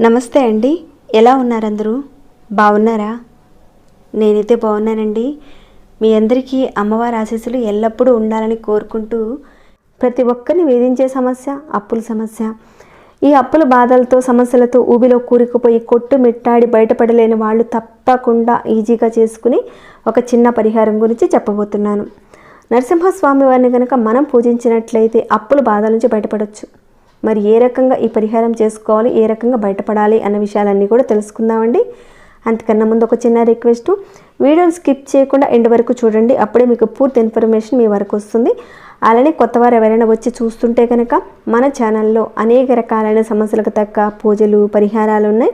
నమస్తే అండి. ఎలా ఉన్నారు అందరూ బాగున్నారా? నేనైతే బాగున్నానండి. మీ అందరికీ అమ్మవారి ఆశీస్సులు ఎల్లప్పుడూ ఉండాలని కోరుకుంటూ ప్రతి ఒక్కరిని వేధించే సమస్య అప్పుల సమస్య ఈ అప్పుల బాధలతో సమస్యలతో ఊబిలో కూరుకుపోయి కొట్టు మిట్టాడి బయటపడలేని వాళ్ళు తప్పకుండా ఈజీగా చేసుకుని ఒక చిన్న పరిహారం గురించి చెప్పబోతున్నాను. నరసింహస్వామి వారిని కనుక మనం పూజించినట్లయితే అప్పుల బాధల నుంచి బయటపడవచ్చు మరి ఏ రకంగా ఈ పరిహారం చేసుకోవాలి ఏ రకంగా బయటపడాలి అన్న విషయాలన్నీ కూడా తెలుసుకుందామండి. అంతకన్నా ముందు ఒక చిన్న రిక్వెస్ట్. వీడియోని స్కిప్ చేయకుండా ఎండ్ వరకు చూడండి. అప్పుడే మీకు పూర్తి ఇన్ఫర్మేషన్ మీ వరకు వస్తుంది. అలానే కొత్తవారు ఎవరైనా వచ్చి చూస్తుంటే కనుక మన ఛానల్లో అనేక రకాలైన సమస్యలకు తగ్గ పూజలు పరిహారాలు ఉన్నాయి.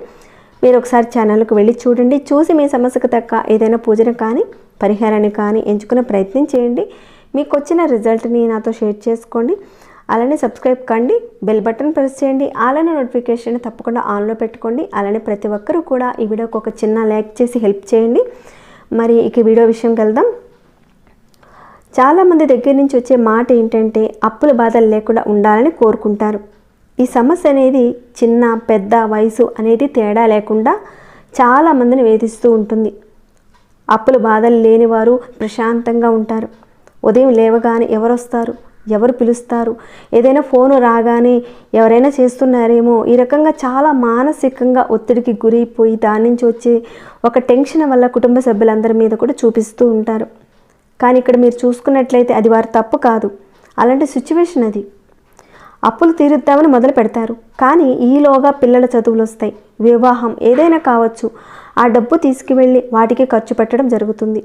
మీరు ఒకసారి ఛానల్కి వెళ్ళి చూడండి. చూసి మీ సమస్యకు తగ్గ ఏదైనా పూజను కానీ పరిహారాన్ని కానీ ఎంచుకునే ప్రయత్నం చేయండి. మీకు వచ్చిన రిజల్ట్ని నాతో షేర్ చేసుకోండి. అలానే సబ్స్క్రైబ్ కండి. బెల్ బటన్ ప్రెస్ చేయండి. అలానే నోటిఫికేషన్ తప్పకుండా ఆన్లో పెట్టుకోండి. అలానే ప్రతి ఒక్కరూ కూడా ఈ వీడియోకి ఒక చిన్న లైక్ చేసి హెల్ప్ చేయండి. మరి ఇక వీడియో విషయంకి వెళ్దాం. చాలామంది దగ్గర నుంచి వచ్చే మాట ఏంటంటే అప్పుల బాధలు లేకుండా ఉండాలని కోరుకుంటారు. ఈ సమస్య అనేది చిన్న పెద్ద వయసు అనేది తేడా లేకుండా చాలామందిని వేధిస్తూ ఉంటుంది. అప్పుల బాధలు లేనివారు ప్రశాంతంగా ఉంటారు. ఉదయం లేవగానే ఎవరు వస్తారు ఎవరు పిలుస్తారు? ఏదైనా ఫోను రాగానే ఎవరైనా చేస్తున్నారేమో? ఈ రకంగా చాలా మానసికంగా ఒత్తిడికి గురైపోయి దాని నుంచి వచ్చే ఒక టెన్షన్ వల్ల కుటుంబ సభ్యులందరి మీద కూడా చూపిస్తూ ఉంటారు. కానీ ఇక్కడ మీరు చూసుకున్నట్లయితే అది వారి తప్పు కాదు. అలాంటి సిచ్యువేషన్ అది. అప్పులు తీరుద్దామని మొదలు పెడతారు. కానీ ఈలోగా పిల్లల చదువులు వస్తాయి. వివాహం ఏదైనా కావచ్చు. ఆ డబ్బు తీసుకువెళ్ళి వాటికి ఖర్చు పెట్టడం జరుగుతుంది.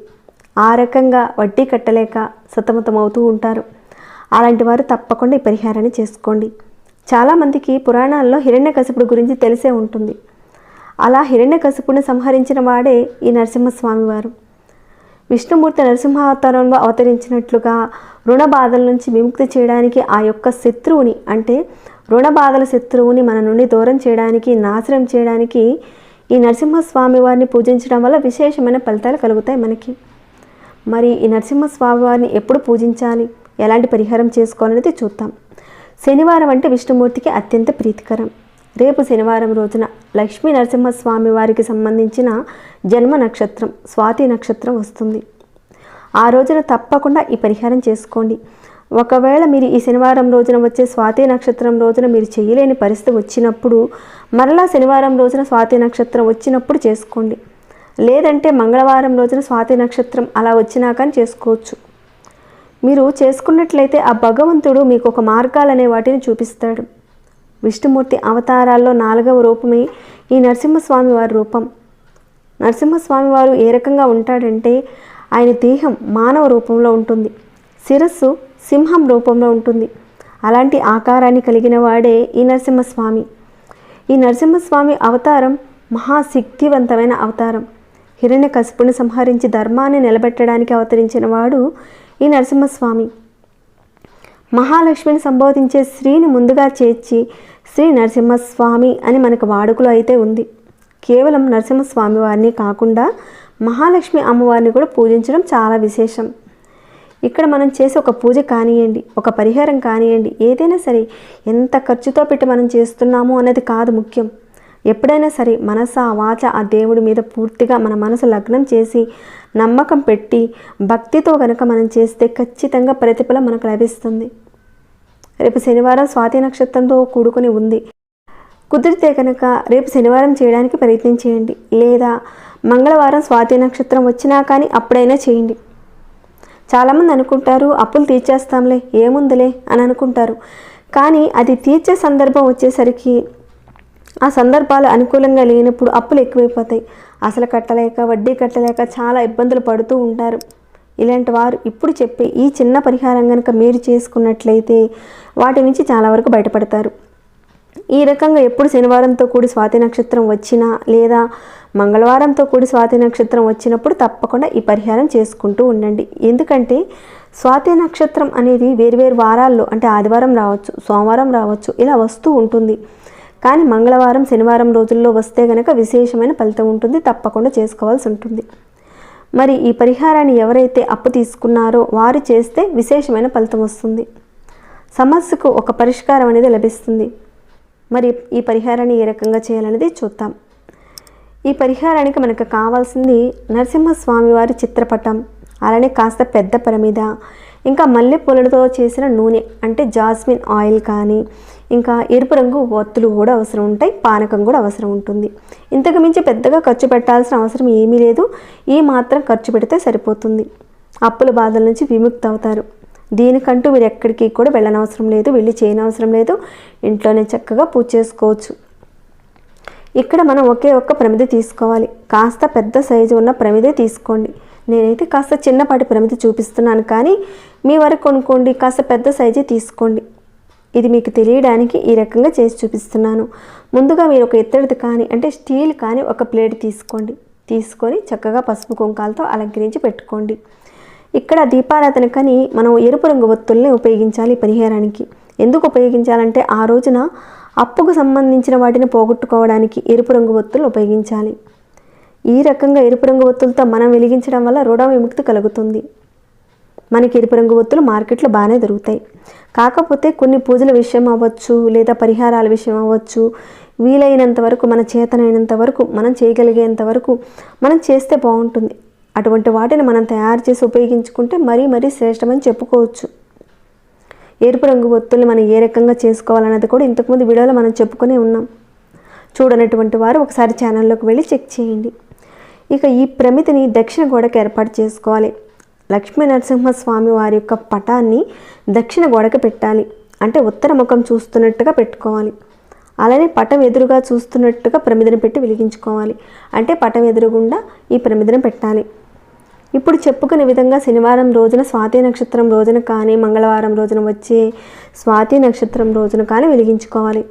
ఆ రకంగా వడ్డీ కట్టలేక సతమతమవుతూ ఉంటారు. అలాంటి వారు తప్పకుండా ఈ పరిహారాన్ని చేసుకోండి. చాలామందికి పురాణాల్లో హిరణ్యకశిపుడు గురించి తెలిసే ఉంటుంది. అలా హిరణ్యకశిపుడిని సంహరించిన వాడే ఈ నరసింహస్వామి వారు. విష్ణుమూర్తి నరసింహావతారంలో అవతరించినట్లుగా రుణ బాధల నుంచి విముక్తి చేయడానికి ఆ యొక్క శత్రువుని అంటే రుణ బాధల శత్రువుని మన నుండి దూరం చేయడానికి నాశనం చేయడానికి ఈ నరసింహస్వామి వారిని పూజించడం వల్ల విశేషమైన ఫలితాలు కలుగుతాయి మనకి. మరి ఈ నరసింహస్వామి వారిని ఎప్పుడు పూజించాలి? ఎలాంటి పరిహారం చేసుకోవాలనేది చూద్దాం. శనివారం అంటే విష్ణుమూర్తికి అత్యంత ప్రీతికరం. రేపు శనివారం రోజున లక్ష్మీ నరసింహస్వామి వారికి సంబంధించిన జన్మ నక్షత్రం స్వాతి నక్షత్రం వస్తుంది. ఆ రోజున తప్పకుండా ఈ పరిహారం చేసుకోండి. ఒకవేళ మీరు ఈ శనివారం రోజున వచ్చే స్వాతి నక్షత్రం రోజున మీరు చేయలేని పరిస్థితి వచ్చినప్పుడు మరలా శనివారం రోజున స్వాతి నక్షత్రం వచ్చినప్పుడు చేసుకోండి. లేదంటే మంగళవారం రోజున స్వాతి నక్షత్రం అలా వచ్చినా కానీ చేసుకోవచ్చు. మీరు చేసుకున్నట్లయితే ఆ భగవంతుడు మీకు ఒక మార్గాలనే వాటిని చూపిస్తాడు. విష్ణుమూర్తి అవతారాల్లో నాలుగవ రూపమే ఈ నరసింహస్వామి వారి రూపం. నరసింహస్వామి వారు ఏ రకంగా ఉంటాడంటే ఆయన దేహం మానవ రూపంలో ఉంటుంది. శిరస్సు సింహం రూపంలో ఉంటుంది. అలాంటి ఆకారాన్ని కలిగిన వాడే ఈ నరసింహస్వామి. ఈ నరసింహస్వామి అవతారం మహాశక్తివంతమైన అవతారం. హిరణ్య కసుపుని సంహరించి ధర్మాన్ని నిలబెట్టడానికి అవతరించిన వాడు ఈ నరసింహస్వామి. మహాలక్ష్మిని సంబోధించే శ్రీని ముందుగా చేర్చి శ్రీ నరసింహస్వామి అని మనకు వాడుకలో అయితే ఉంది. కేవలం నరసింహస్వామి వారిని కాకుండా మహాలక్ష్మి అమ్మవారిని కూడా పూజించడం చాలా విశేషం. ఇక్కడ మనం చేసే ఒక పూజ కానివ్వండి ఒక పరిహారం కానివ్వండి ఏదైనా సరే ఎంత ఖర్చుతో పెట్టి మనం చేస్తున్నాము అన్నది కాదు ముఖ్యం. ఎప్పుడైనా సరే మనస వాచ ఆ దేవుడి మీద పూర్తిగా మన మనసు లగ్నం చేసి నమ్మకం పెట్టి భక్తితో కనుక మనం చేస్తే ఖచ్చితంగా ప్రతిఫలం మనకు లభిస్తుంది. రేపు శనివారం స్వాతి నక్షత్రంతో కూడుకొని ఉంది. కుదిరితే కనుక రేపు శనివారం చేయడానికి ప్రయత్నం చేయండి. లేదా మంగళవారం స్వాతి నక్షత్రం వచ్చినా కానీ అప్పుడైనా చేయండి. చాలామంది అనుకుంటారు అప్పులు తీర్చేస్తాంలే ఏముందిలే అని అనుకుంటారు. కానీ అది తీర్చే సందర్భం వచ్చేసరికి ఆ సందర్భాలు అనుకూలంగా లేనప్పుడు అప్పులు ఎక్కువైపోతాయి. అసలు కట్టలేక వడ్డీ కట్టలేక చాలా ఇబ్బందులు పడుతూ ఉంటారు. ఇలాంటి వారు ఇప్పుడు చెప్పే ఈ చిన్న పరిహారం కనుక మీరు చేసుకున్నట్లయితే వాటి నుంచి చాలా వరకు బయటపడతారు. ఈ రకంగా ఎప్పుడు శనివారంతో కూడి స్వాతి నక్షత్రం వచ్చినా లేదా మంగళవారంతో కూడి స్వాతి నక్షత్రం వచ్చినప్పుడు తప్పకుండా ఈ పరిహారం చేసుకుంటూ ఉండండి. ఎందుకంటే స్వాతి నక్షత్రం అనేది వేరువేరు వారాల్లో అంటే ఆదివారం రావచ్చు సోమవారం రావచ్చు ఇలా వస్తూ ఉంటుంది. కానీ మంగళవారం శనివారం రోజుల్లో వస్తే గనక విశేషమైన ఫలితం ఉంటుంది తప్పకుండా చేసుకోవాల్సి ఉంటుంది. మరి ఈ పరిహారాన్ని ఎవరైతే అప్పు తీసుకున్నారో వారు చేస్తే విశేషమైన ఫలితం వస్తుంది. సమస్యకు ఒక పరిష్కారం అనేది లభిస్తుంది. మరి ఈ పరిహారాన్ని ఏ రకంగా చేయాలనేది చూద్దాం. ఈ పరిహారానికి మనకు కావాల్సింది నరసింహస్వామి వారి చిత్రపటం అలానే కాస్త పెద్ద ప్రమిద ఇంకా మల్లెపూలతో చేసిన నూనె అంటే జాస్మిన్ ఆయిల్ కానీ ఇంకా ఎరుపు రంగు ఒత్తులు కూడా అవసరం ఉంటాయి పానకం కూడా అవసరం ఉంటుంది. ఇంతకు మించి పెద్దగా ఖర్చు పెట్టాల్సిన అవసరం ఏమీ లేదు. ఈ మాత్రం ఖర్చు పెడితే సరిపోతుంది. అప్పుల బాధల నుంచి విముక్తి అవుతారు దీనికంటూ మీరు ఎక్కడికి కూడా వెళ్ళనవసరం లేదు వెళ్ళి చేయనవసరం లేదు. ఇంట్లోనే చక్కగా పూజ చేసుకోవచ్చు. ఇక్కడ మనం ఒకే ఒక్క ప్రమిది తీసుకోవాలి. కాస్త పెద్ద సైజు ఉన్న ప్రమిదే తీసుకోండి. నేనైతే కాస్త చిన్నపాటి ప్రమిది చూపిస్తున్నాను కానీ మీ వరకు కొనుక్కోండి కాస్త పెద్ద సైజే తీసుకోండి. ఇది మీకు తెలియడానికి ఈ రకంగా చేసి చూపిస్తున్నాను. ముందుగా మీరు ఒక ఇత్తడిది కానీ అంటే స్టీల్ కానీ ఒక ప్లేట్ తీసుకోండి. తీసుకొని చక్కగా పసుపు కుంకాలతో అలంకరించి పెట్టుకోండి. ఇక్కడ దీపారాధన కానీ మనం ఎరుపు రంగు ఒత్తుల్ని ఉపయోగించాలి పరిహారానికి. ఎందుకు ఉపయోగించాలంటే ఆ రోజున అప్పుకు సంబంధించిన వాటిని పోగొట్టుకోవడానికి ఎరుపు రంగు ఒత్తులు ఉపయోగించాలి. ఈ రకంగా ఎరుపు రంగు ఒత్తులతో మనం వెలిగించడం వల్ల రుణ విముక్తి కలుగుతుంది. మనకి ఎరుపు రంగు ఒత్తులు మార్కెట్లో బాగానే దొరుకుతాయి. కాకపోతే కొన్ని పూజల విషయం అవ్వచ్చు లేదా పరిహారాల విషయం అవ్వచ్చు వీలైనంత వరకు మన చేతనైనంత వరకు మనం చేయగలిగేంత వరకు మనం చేస్తే బాగుంటుంది. అటువంటి వాటిని మనం తయారు చేసి ఉపయోగించుకుంటే మరీ మరీ శ్రేష్టమని చెప్పుకోవచ్చు. ఎరుపు రంగు ఒత్తుల్ని మనం ఏ రకంగా చేసుకోవాలన్నది కూడా ఇంతకుముందు వీడియోలో మనం చెప్పుకునే ఉన్నాం. చూడనటువంటి వారు ఒకసారి ఛానల్లోకి వెళ్ళి చెక్ చేయండి. ఇక ఈ ప్రమితిని దక్షిణ గోడకు ఏర్పాటు చేసుకోవాలి. లక్ష్మీ నరసింహస్వామి వారి యొక్క పటాన్ని దక్షిణ గోడకు పెట్టాలి. అంటే ఉత్తర ముఖం చూస్తున్నట్టుగా పెట్టుకోవాలి. అలానే పటం ఎదురుగా చూస్తున్నట్టుగా ప్రమిదను పెట్టి వెలిగించుకోవాలి. అంటే పటం ఎదురుగుండా ఈ ప్రమిదను పెట్టాలి. ఇప్పుడు చెప్పుకునే విధంగా శనివారం రోజున స్వాతి నక్షత్రం రోజున కానీ మంగళవారం రోజున వచ్చే స్వాతి నక్షత్రం రోజున కానీ వెలిగించుకోవాలి.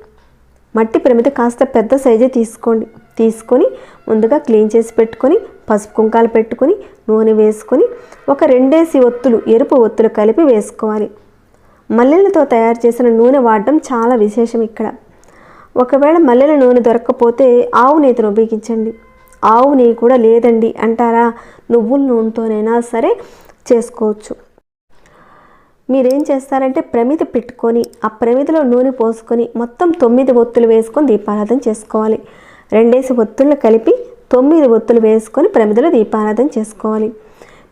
మట్టి ప్రమిద కాస్త పెద్ద సైజే తీసుకోండి. తీసుకొని ముందుగా క్లీన్ చేసి పెట్టుకొని పసుపు కుంకాలు పెట్టుకొని నూనె వేసుకొని ఒక రెండేసి ఒత్తులు ఎరుపు ఒత్తులు కలిపి వేసుకోవాలి. మల్లెలతో తయారు చేసిన నూనె వాడడం చాలా విశేషం ఇక్కడ. ఒకవేళ మల్లెల నూనె దొరకకపోతే ఆవు నేతిని ఉపయోగించండి. ఆవు నెయ్యి కూడా లేదండి అంటారా? నువ్వుల నూనెతోనైనా సరే చేసుకోవచ్చు. మీరేం చేస్తారంటే ప్రమిద పెట్టుకొని ఆ ప్రమిదలో నూనె పోసుకొని మొత్తం తొమ్మిది ఒత్తులు వేసుకొని దీపారాధన చేసుకోవాలి. రెండేసి ఒత్తులను కలిపి తొమ్మిది ఒత్తులు వేసుకొని ప్రమిదలో దీపారాధన చేసుకోవాలి.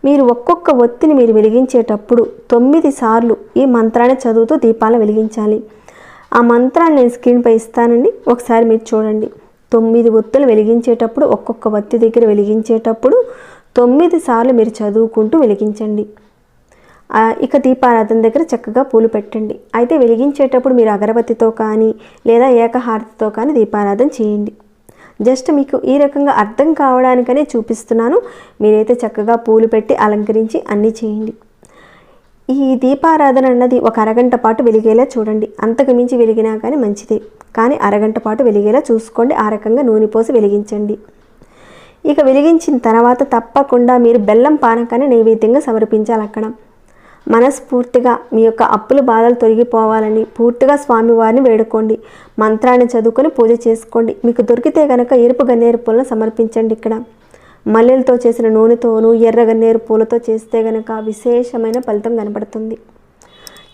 మీరు ఒక్కొక్క ఒత్తిని మీరు వెలిగించేటప్పుడు తొమ్మిది సార్లు ఈ మంత్రాన్ని చదువుతూ దీపాలను వెలిగించాలి. ఆ మంత్రాన్ని నేను స్క్రీన్పై ఇస్తానండి. ఒకసారి మీరు చూడండి. తొమ్మిది ఒత్తులు వెలిగించేటప్పుడు ఒక్కొక్క ఒత్తి దగ్గర వెలిగించేటప్పుడు తొమ్మిది సార్లు మీరు చదువుకుంటూ వెలిగించండి. ఇక దీపారాధన దగ్గర చక్కగా పూలు పెట్టండి. అయితే వెలిగించేటప్పుడు మీరు అగరబత్తితో కానీ లేదా ఏకహారతితో కానీ దీపారాధన చేయండి. జస్ట్ మీకు ఈ రకంగా అర్థం కావడానికనే చూపిస్తున్నాను. మీరైతే చక్కగా పూలు పెట్టి అలంకరించి అన్నీ చేయండి. ఈ దీపారాధన అన్నది ఒక అరగంట పాటు వెలిగేలా చూడండి. అంతకు మించి వెలిగినా కానీ మంచిదే. కానీ అరగంట పాటు వెలిగేలా చూసుకోండి. ఆ రకంగా నూనె పోసి వెలిగించండి. ఇక వెలిగించిన తర్వాత తప్పకుండా మీరు బెల్లం పానకాన్ని నైవేద్యంగా సమర్పించాలి అక్కడ. మనస్ఫూర్తిగా మీ యొక్క అప్పుల బాధలు తొలగిపోవాలని పూర్తిగా స్వామివారిని వేడుకోండి. మంత్రాన్ని చదువుకొని పూజ చేసుకోండి. మీకు దొరికితే కనుక ఎరుపు గన్నేరు పూలను సమర్పించండి ఇక్కడ. మల్లెలతో చేసిన నూనెతోనూ ఎర్ర గన్నేరు పూలతో చేస్తే గనక విశేషమైన ఫలితం కనపడుతుంది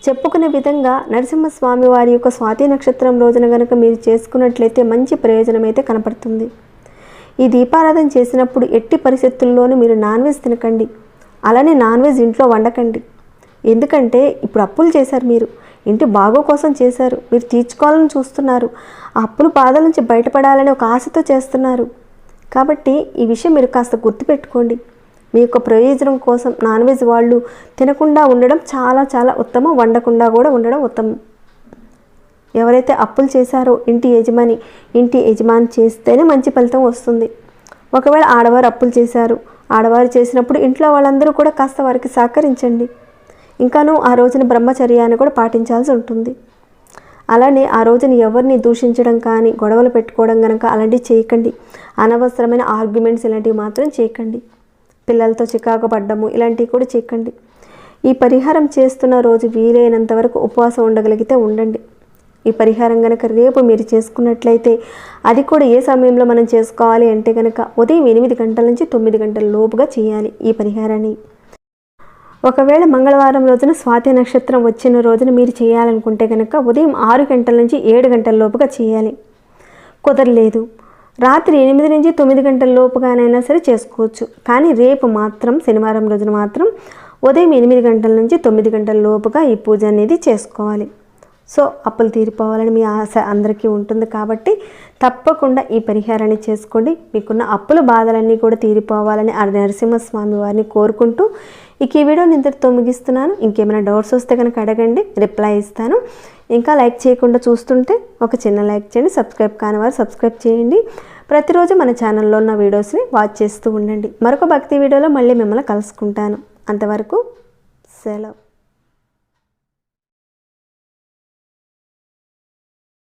చెప్పుకునే విధంగా నరసింహస్వామి వారి యొక్క స్వాతి నక్షత్రం రోజున గనక మీరు చేసుకున్నట్లయితే మంచి ప్రయోజనం అయితే కనపడుతుంది. ఈ దీపారాధన చేసినప్పుడు ఎట్టి పరిస్థితుల్లోనూ మీరు నాన్ వెజ్ తినకండి. అలానే నాన్ వెజ్ ఇంట్లో వండకండి. ఎందుకంటే ఇప్పుడు అప్పులు చేశారు మీరు. ఇంటి బాగో కోసం చేశారు. మీరు తీర్చుకోవాలని చూస్తున్నారు. ఆ అప్పుల బాధల నుంచి బయటపడాలని ఒక ఆశతో చేస్తున్నారు. కాబట్టి ఈ విషయం మీరు కాస్త గుర్తుపెట్టుకోండి. మీ యొక్క ప్రయోజనం కోసం నాన్ వెజ్ వాళ్ళు తినకుండా ఉండడం చాలా చాలా ఉత్తమం. వండకుండా కూడా ఉండడం ఉత్తమం. ఎవరైతే అప్పులు చేశారో ఇంటి యజమాని ఇంటి యజమాని చేస్తేనే మంచి ఫలితం వస్తుంది. ఒకవేళ ఆడవారు అప్పులు చేశారు. ఆడవారు చేసినప్పుడు ఇంట్లో వాళ్ళందరూ కూడా కాస్త వారికి సహకరించండి. ఇంకాను ఆ రోజున బ్రహ్మచర్యాన్ని కూడా పాటించాల్సి ఉంటుంది. అలానే ఆ రోజున ఎవరిని దూషించడం కానీ గొడవలు పెట్టుకోవడం కనుక అలాంటివి చేయకండి. అనవసరమైన ఆర్గ్యుమెంట్స్ ఇలాంటివి మాత్రం చేయకండి. పిల్లలతో చికాకు పడ్డము ఇలాంటివి కూడా చేయకండి. ఈ పరిహారం చేస్తున్న రోజు వీలైనంత వరకు ఉపవాసం ఉండగలిగితే ఉండండి. ఈ పరిహారం కనుక రేపు మీరు చేసుకున్నట్లయితే అది కూడా ఏ సమయంలో మనం చేసుకోవాలి అంటే కనుక ఉదయం ఎనిమిది గంటల నుంచి తొమ్మిది గంటల లోపుగా చేయాలి ఈ పరిహారాన్ని. ఒకవేళ మంగళవారం రోజున స్వాతి నక్షత్రం వచ్చిన రోజున మీరు చేయాలనుకుంటే కనుక ఉదయం ఆరు గంటల నుంచి ఏడు గంటల లోపుగా చేయాలి. కుదరలేదు. రాత్రి ఎనిమిది నుంచి తొమ్మిది గంటల లోపుగానైనా సరే చేసుకోవచ్చు. కానీ రేపు మాత్రం శనివారం రోజున మాత్రం ఉదయం ఎనిమిది గంటల నుంచి తొమ్మిది గంటల లోపుగా ఈ పూజ అనేది చేసుకోవాలి. సో అప్పులు తీరిపోవాలని మీ ఆశ అందరికీ ఉంటుంది కాబట్టి తప్పకుండా ఈ పరిహారాన్ని చేసుకోండి. మీకున్న అప్పుల బాధలన్నీ కూడా తీరిపోవాలని ఆ నరసింహస్వామి వారిని కోరుకుంటూ ఇక ఈ వీడియోని ఇంతటితో ముగిస్తున్నాను. ఇంకేమైనా డౌట్స్ వస్తే కనుక అడగండి రిప్లై ఇస్తాను. ఇంకా లైక్ చేయకుండా చూస్తుంటే ఒక చిన్న లైక్ చేయండి సబ్స్క్రైబ్ కాని వారు సబ్స్క్రైబ్ చేయండి. ప్రతిరోజు మన ఛానల్లో ఉన్న వీడియోస్ని వాచ్ చేస్తూ ఉండండి. మరొక భక్తి వీడియోలో మళ్ళీ మిమ్మల్ని కలుసుకుంటాను. అంతవరకు సెలవు.